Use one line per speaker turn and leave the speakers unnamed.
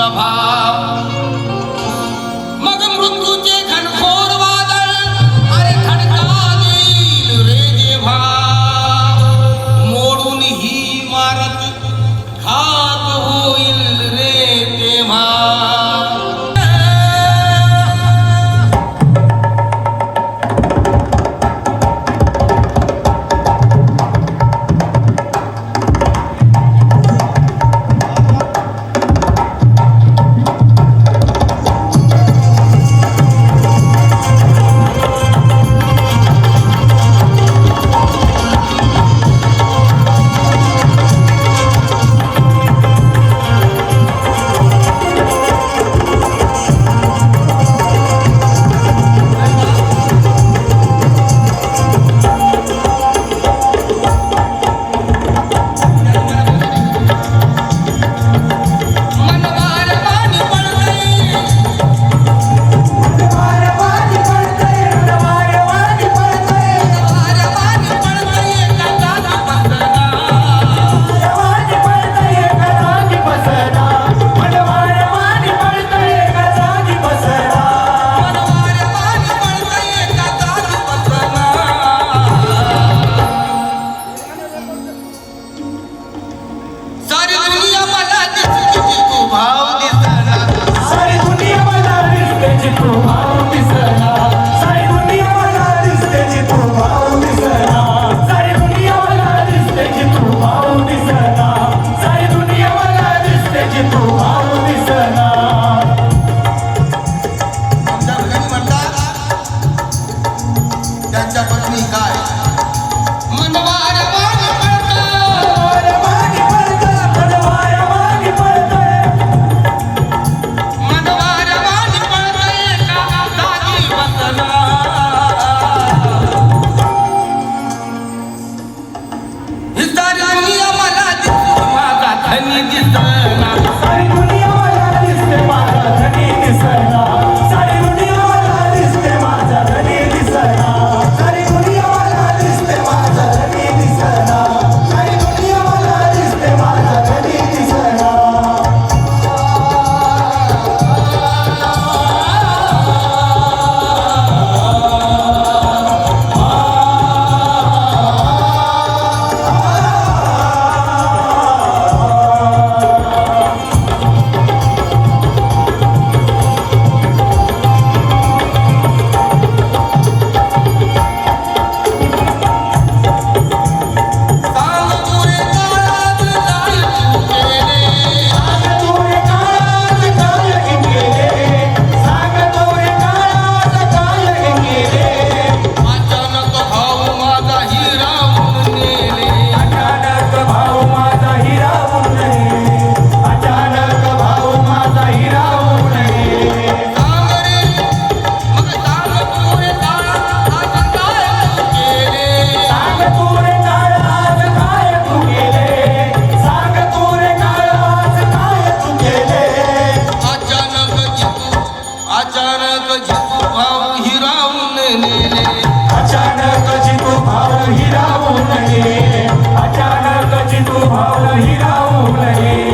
the power. प्रभाव दिसला सारी दुनिया में दारू बेचे प्रभाव अचानक तू
भाव हिरावून गेले अचानक तू भाव हिरावून गेले